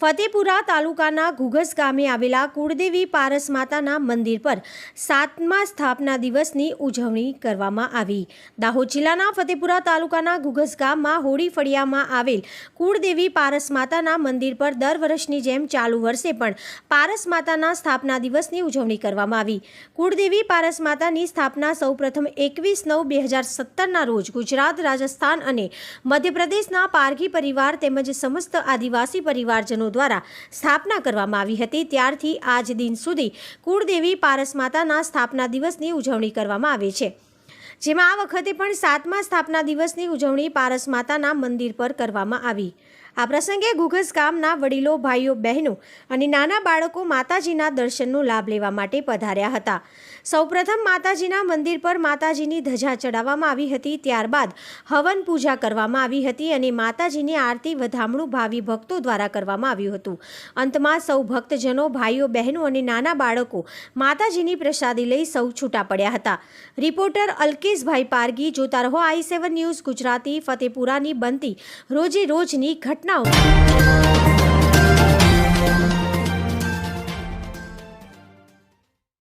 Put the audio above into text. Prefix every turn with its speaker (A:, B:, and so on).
A: ફતેપુરા તાલુકાના ઘુઘસ ગામે આવેલા કુળદેવી પારસ માતાના મંદિર પર સાતમા સ્થાપના દિવસની ઉજવણી કરવામાં આવી. દાહોદ જિલ્લાના ફતેપુરા તાલુકાના ઘુઘસ ગામમાં હોળી ફળિયામાં આવેલ કુળદેવી પારસ માતાના મંદિર પર દર વર્ષની જેમ ચાલુ વર્ષે પણ પારસ માતાના સ્થાપના દિવસની ઉજવણી કરવામાં આવી. કુળદેવી પારસ માતાની સ્થાપના સૌપ્રથમ એકવીસ નવ બે હજાર સત્તરના રોજ ગુજરાત, રાજસ્થાન અને મધ્યપ્રદેશના પારઘી પરિવાર તેમજ સમસ્ત આદિવાસી પરિવારજનો દ્વારા સ્થાપના કરવામાં આવી હતી. ત્યારથી આજ દિન સુધી કુળદેવી પારસ માતાના સ્થાપના દિવસની ઉજવણી કરવામાં આવે છે. જેમાં આ વખતે પણ સાતમા સ્થાપના દિવસની ઉજવણી પારસ માતાના મંદિર પર કરવામાં આવી. આ પ્રસંગે ગુગસ ગામના વડીલો, ભાઈઓ, બહેનો અને નાના બાળકો માતાજીના દર્શનનો લાભ લેવા માટે પધાર્યા હતા. સૌપ્રથમ માતાજીના મંદિર પર માતાજીની ધજા ચડાવવામાં આવી હતી, ત્યારબાદ હવન પૂજા કરવામાં આવી હતી અને માતાજીની આરતી વધામણું ભાવિ ભક્તો દ્વારા કરવામાં આવ્યું હતું. અંતમાં સૌ ભક્તજનો, ભાઈઓ, બહેનો અને નાના બાળકો માતાજીની પ્રસાદી લઈ સૌ છૂટા પડ્યા હતા. રિપોર્ટર અલ્કેશભાઈ પારગી, જોતા રહો આઈ સેવન ન્યૂઝ ગુજરાતી, ફતેપુરાની બનતી રોજે રોજની Não.